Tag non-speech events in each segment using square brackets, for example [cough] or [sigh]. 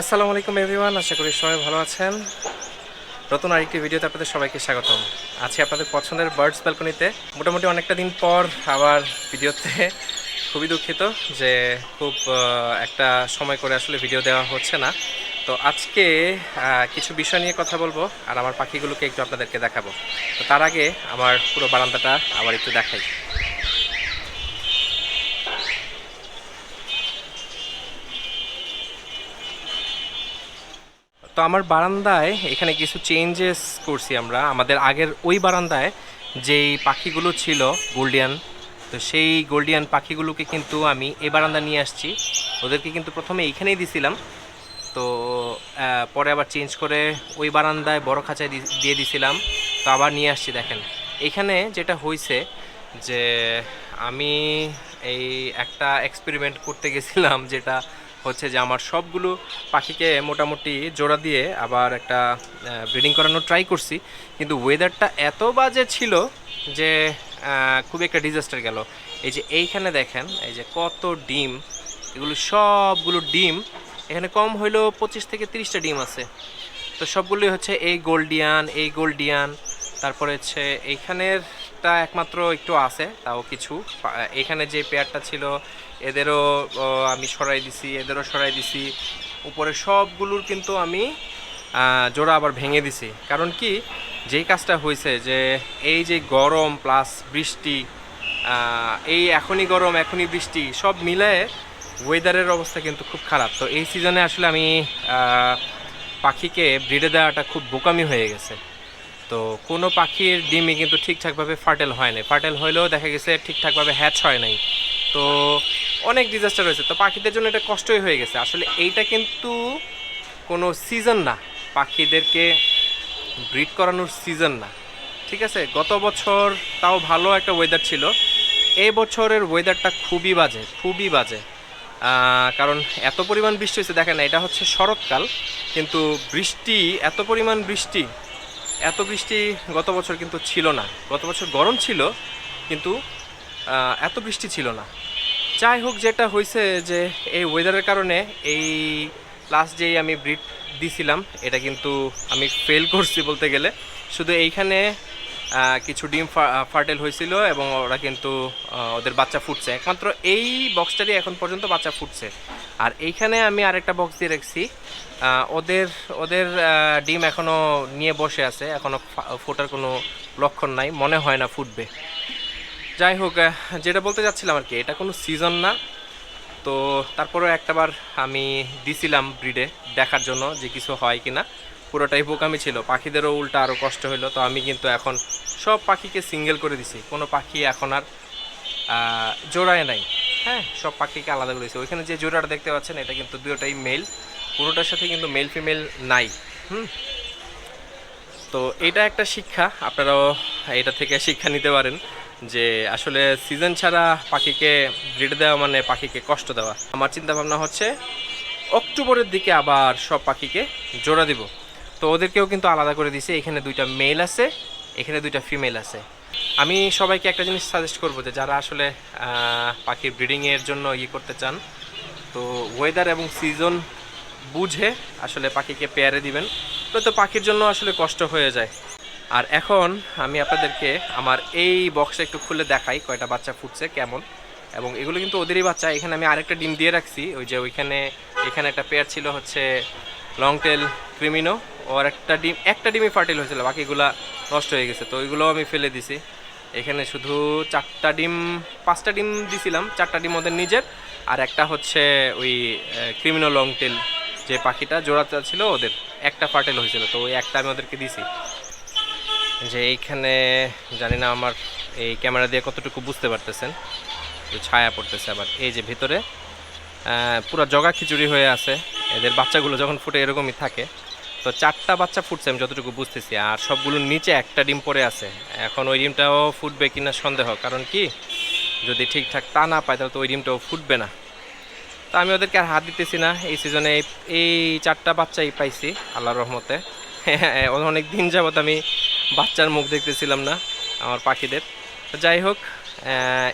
আসসালামু আলাইকুম, এভরিওয়ান। আশা করি সবাই ভালো আছেন। নতুন আরেকটি ভিডিওতে আপনাদের সবাইকে স্বাগতম। আছি আপনাদের পছন্দের বার্ডস ব্যালকনিতে মোটামুটি অনেকটা দিন পর আবার ভিডিওতে [laughs] খুবই দুঃখিত যে খুব একটা সময় করে আসলে ভিডিও দেওয়া হচ্ছে না। তো আজকে কিছু বিষয় নিয়ে কথা বলব আর আমার পাখিগুলোকে একটু আপনাদেরকে দেখাবো। তো তার আগে আমার পুরো বারান্দাটা আবার একটু দেখাই। তো আমার বারান্দায় এখানে কিছু চেঞ্জেস করছি আমরা। আমাদের আগের ওই বারান্দায় যেই পাখিগুলো ছিল গোল্ডিয়ান তো সেই গোল্ডিয়ান পাখিগুলোকে কিন্তু আমি এই বারান্দা নিয়ে আসছি। ওদেরকে কিন্তু প্রথমে এইখানেই দিছিলাম। তো পরে আবার চেঞ্জ করে ওই বারান্দায় বড় খাঁচায় দিয়ে দিছিলাম। তো আবার নিয়ে আসছি, দেখেন। এখানে যেটা হয়েছে যে, আমি এই একটা এক্সপেরিমেন্ট করতে গেছিলাম যেটা হচ্ছে যে আমার সবগুলো পাখিকে মোটামুটি জোড়া দিয়ে আবার একটা ব্রিডিং করানোর ট্রাই করছি। কিন্তু ওয়েদারটা এত বাজে ছিল যে খুব একটা ডিজাস্টার গেল। এই যে এইখানে দেখেন, এই যে কত ডিম, এগুলো সবগুলো ডিম, এখানে কম হইলেও পঁচিশ থেকে তিরিশটা ডিম আছে। তো সবগুলোই হচ্ছে এই গোল্ডিয়ান এই গোল্ডিয়ান, তারপরে হচ্ছে এইখানেরটা একমাত্র একটু আছে, তাও কিছু। এখানে যে পেয়ারটা ছিল এদেরও আমি সরাই দিছি, এদেরও সরাই দিছি। উপরে সবগুলোর কিন্তু আমি জোড়া আবার ভেঙে দিছি। কারণ কি? যেই কাজটা হয়েছে যে, এই যে গরম প্লাস বৃষ্টি এই এখনই গরম, এখনই বৃষ্টি, সব মিলায়ে ওয়েদারের অবস্থা কিন্তু খুব খারাপ। তো এই সিজনে আসলে আমি পাখিকে ব্রিডে দেওয়াটা খুব বোকামি হয়ে গেছে। তো কোনো পাখির ডিমই কিন্তু ঠিকঠাকভাবে ফার্টেল হয় নাই। ফার্টেল হলেও দেখা গেছে ঠিকঠাকভাবে হ্যাচ হয় নাই। তো অনেক ডিজাস্টার হয়েছে। তো পাখিদের জন্য এটা কষ্টই হয়ে গেছে। আসলে এইটা কিন্তু কোনো সিজন না। পাখিদেরকে ব্রিড করানোর সিজন না। ঠিক আছে? গত বছর তাও ভালো একটা ওয়েদার ছিল। এই বছরের ওয়েদারটা খুবই বাজে খুবই বাজে। কারণ এত পরিমাণ বৃষ্টি হয়েছে, দেখেন এটা হচ্ছে শরৎকাল। কিন্তু বৃষ্টি, এত পরিমাণ বৃষ্টি, এত বৃষ্টি গত বছর কিন্তু ছিল না। গত বছর গরম ছিল, কিন্তু এত বৃষ্টি ছিল না। যাই হোক, যেটা হয়েছে যে এই ওয়েদারের কারণে এই লাস্ট যেই আমি ব্রিড দিছিলাম, এটা কিন্তু আমি ফেল করছি বলতে গেলে। শুধু এইখানে কিছু ডিম ফার্টেল হয়েছিল এবং ওরা কিন্তু ওদের বাচ্চা ফুটছে। একমাত্র এই বক্সটারই এখন পর্যন্ত বাচ্চা ফুটছে। আর এইখানে আমি আরেকটা বক্স দিয়ে রাখছি। ওদের ওদের ডিম এখনও নিয়ে বসে আছে। এখনও ফোটার কোনো লক্ষণ নাই। মনে হয় না ফুটবে। যাই হোক যেটা বলতে যাচ্ছিলাম আর কি, এটা কোনো সিজন না। তো তারপরেও একটাবার আমি দিছিলাম ব্রিডে দেখার জন্য যে কিছু হয় কিনা। পুরোটাই বোকামি ছিল, পাখিদেরও উল্টা আরও কষ্ট হইল, তো আমি কিন্তু এখন সব পাখিকে সিঙ্গেল করে দিছি। কোনো পাখি এখন আর জোড়ায় নাই। হ্যাঁ সব পাখিকে আলাদা করে দিয়েছি ওইখানে যে জোড়াটা দেখতে পাচ্ছেন, এটা কিন্তু দুটোটাই মেল পুরোটার সাথে কিন্তু মেল ফিমেল নাই। হুম। তো এটা একটা শিক্ষা, আপনারাও এটা থেকে শিক্ষা নিতে পারেন। যে আসলে সিজন ছাড়া পাখিকে ব্রিড দেওয়া মানে পাখিকে কষ্ট দেওয়া। আমার চিন্তা ভাবনা হচ্ছে অক্টোবরের দিকে আবার সব পাখিকে জোড়া দিব। তো ওদেরকেও কিন্তু আলাদা করে দিছে, এখানে দুইটা মেল আছে, এখানে দুইটা ফিমেল আছে। আমি সবাইকে একটা জিনিস সাজেস্ট করব যে যারা আসলে পাখির ব্রিডিংয়ের জন্য ইয়ে করতে চান, তো ওয়েদার এবং সিজন বুঝে আসলে পাখিকে পেয়ারে দিবেন। তো পাখির জন্য আসলে কষ্ট হয়ে যায়। আর এখন আমি আপনাদেরকে আমার এই বক্সটা একটু খুলে দেখাই কয়টা বাচ্চা ফুটছে, কেমন। এবং এগুলো কিন্তু ওদেরই বাচ্চা। এখানে আমি আরেকটা ডিম দিয়ে রাখছি। ওই যে ওইখানে, এখানে একটা পেয়ার ছিল হচ্ছে লং টেল ক্রিমিনো ওর একটা ডিম, একটা ডিমই ফার্টিল হয়েছিল, বাকিগুলা নষ্ট হয়ে গেছে। তো ওইগুলো আমি ফেলে দিছি। এখানে শুধু চারটা ডিম, পাঁচটা ডিম দিছিলাম। চারটা ডিম ওদের নিজের। আর একটা হচ্ছে ওই ক্রিমিনো লং টেল যে পাখিটা জোড়াটা ছিল ওদের। একটা ফার্টেল হয়েছিল। তো ওই একটা আমি ওদেরকে দিছি। যে এইখানে জানি না আমার এই ক্যামেরা দিয়ে কতটুকু বুঝতে পারতেছেন ছায়া পড়তেছে আবার। এই যে ভিতরে পুরো জগা খিচুড়ি হয়ে আছে। এদের বাচ্চাগুলো যখন ফুটে এরকমই থাকে, তো চারটা বাচ্চা ফুটছে আমি যতটুকু বুঝতেছি, আর সবগুলোর নিচে একটা ডিম পড়ে আছে। এখন ওই ডিমটাও ফুটবে কিনা সন্দেহ, কারণ কি? যদি ঠিকঠাক তা না পায়, তাহলে তো ওই ডিমটাও ফুটবে না। তো আমি ওদেরকে আর হাত দিতেছি না, এই সিজনে এই চারটা বাচ্চাই পাইছি, আল্লাহর রহমতে। [laughs] অনেক দিন যাবত আমি বাচ্চার মুখ দেখতেছিলাম না আমার পাখিদের। যাই হোক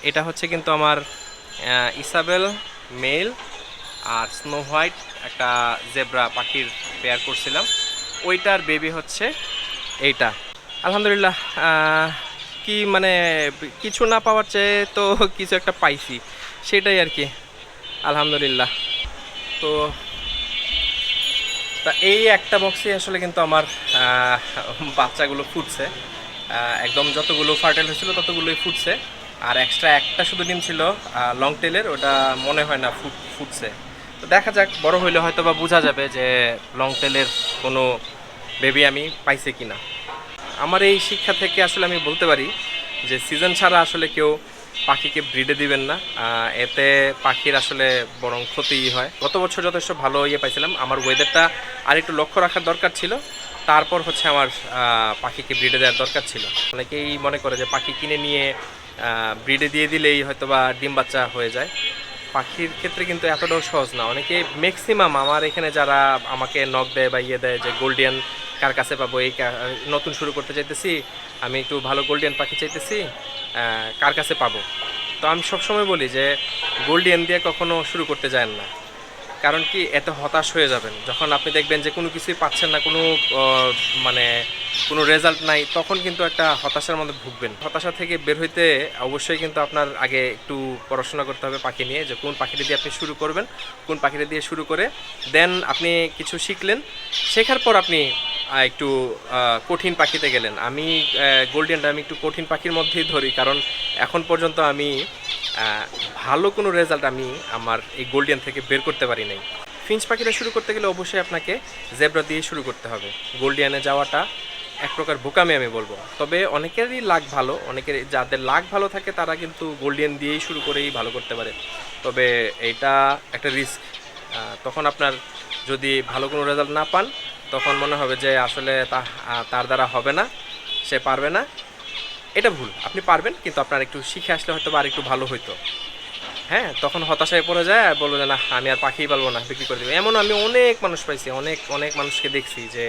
এটা হচ্ছে কিন্তু আমার ইসাবেল মেল আর স্নো হোয়াইট একটা জেব্রা পাখির পেয়ার করছিলাম। ওইটার বেবি হচ্ছে এইটা। আলহামদুলিল্লাহ কি মানে কিছু না পাওয়ার চেয়ে তো কিছু একটা পাইছি। সেটাই আর কি। আলহামদুলিল্লাহ। তো তা এই একটা বক্সে আসলে কিন্তু আমার বাচ্চাগুলো ফুটছে। একদম যতগুলো ফার্টাইল হয়েছিল ততগুলোই ফুটছে। আর এক্সট্রা একটা শুধু ডিম ছিল লং টেলের ওটা মনে হয় না ফুট, ফুটছে। তো দেখা যাক, বড় হইলে হয়তো বা বোঝা যাবে যে লং টেলের কোনো বেবি আমি পাইছে কিনা। আমার এই শিক্ষা থেকে আসলে আমি বলতে পারি যে সিজন ছাড়া আসলে কেউ পাখিকে ব্রিডে দিবেন না। এতে পাখির আসলে বরং ক্ষতিই হয়। গত বছর যথেষ্ট ভালো ইয়ে পাইছিলাম। আমার ওয়েদারটা আর একটু লক্ষ্য রাখার দরকার ছিল। তারপর হচ্ছে আমার পাখিকে ব্রিডে দেওয়ার দরকার ছিল। অনেকেই মনে করে যে পাখি কিনে নিয়ে ব্রিডে দিয়ে দিলেই হয়তো বা ডিম বাচ্চা হয়ে যায়। পাখির ক্ষেত্রে কিন্তু এতটাও সহজ না। অনেকে ম্যাক্সিমাম আমার এখানে যারা আমাকে নক দেয় বা ইয়ে দেয় যে গোল্ডিয়ান কার কাছে পাবো এই নতুন শুরু করতে চাইতেছি, আমি একটু ভালো গোল্ডিয়ান পাখি চাইতেছি কার কাছে পাবো? তো আমি সবসময় বলি যে গোল্ডিয়ান দিয়ে কখনো শুরু করতে যায় না। কারণ কি, এত হতাশ হয়ে যাবেন। যখন আপনি দেখবেন যে কোনো কিছুই পাচ্ছেন না, কোনো মানে কোনো রেজাল্ট নাই, তখন কিন্তু একটা হতাশার মধ্যে ভুগবেন। হতাশা থেকে বের হইতে অবশ্যই কিন্তু আপনার আগে একটু পড়াশোনা করতে হবে পাখি নিয়ে, যে কোন পাখিটা দিয়ে আপনি শুরু করবেন, কোন পাখিটা দিয়ে শুরু করে, দেন আপনি কিছু শিখলেন, শেখার পর আপনি একটু কঠিন পাখিতে গেলেন। আমি গোল্ডেনটা আমি একটু কঠিন পাখির মধ্যেই ধরি, কারণ এখন পর্যন্ত আমি ভালো কোনো রেজাল্ট আমি আমার এই গোল্ডেন থেকে বের করতে পারি নাই। ফিঞ্চ পাখিটা শুরু করতে গেলে অবশ্যই আপনাকে জেব্রা দিয়ে শুরু করতে হবে। গোল্ডিয়ানে যাওয়াটা এক প্রকার বোকামি আমি বলব। তবে অনেকেরই লাক ভালো, অনেকের, যাদের লাক ভালো থাকে তারা কিন্তু গোল্ডিয়ান দিয়েই শুরু করেই ভালো করতে পারে। তবে এটা একটা রিস্ক তখন আপনার যদি ভালো কোনো রেজাল্ট না পান তখন মনে হবে যে আসলে তার দ্বারা হবে না, সে পারবে না। এটা ভুল, আপনি পারবেন, কিন্তু আপনার একটু শিখে আসলে হয়তো আর একটু ভালো হইতো। হ্যাঁ তখন হতাশায় পড়ে যায় আর বলব যে, না, আমি আর পাখিই পারব না, বিক্রি করে দেবো। এমন আমি অনেক মানুষ পাইছি, অনেক অনেক মানুষকে দেখছি যে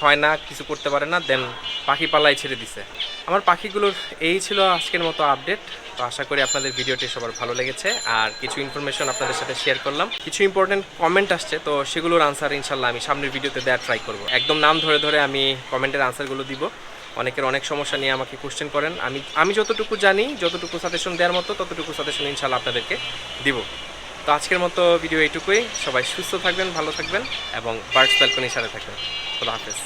হয় না, কিছু করতে পারে না দেন পাখি পালাই ছেড়ে দিছে। আমার পাখিগুলোর এই ছিল আজকের মতো আপডেট তো আশা করি আপনাদের ভিডিওটি সবার ভালো লেগেছে। আর কিছু ইনফরমেশন আপনাদের সাথে শেয়ার করলাম। কিছু ইম্পর্টেন্ট কমেন্ট আসছে, তো সেগুলোর আনসার ইনশাল্লাহ আমি সামনের ভিডিওতে দেওয়ার ট্রাই করব। একদম নাম ধরে ধরে আমি কমেন্টের আনসারগুলো দিব। অনেকের অনেক সমস্যা নিয়ে আমাকে কোশ্চেন করেন। আমি আমি যতটুকু জানি, যতটুকু সাজেশন দেওয়ার মতো, ততটুকু সাজেশন ইনশাল্লাহ আপনাদেরকে দিব। তো আজকের মতো ভিডিও এইটুকুই। সবাই সুস্থ থাকবেন, ভালো থাকবেন এবং বার্ডস ব্যালকনির সাথে থাকবেন। খোলা হাফেজ।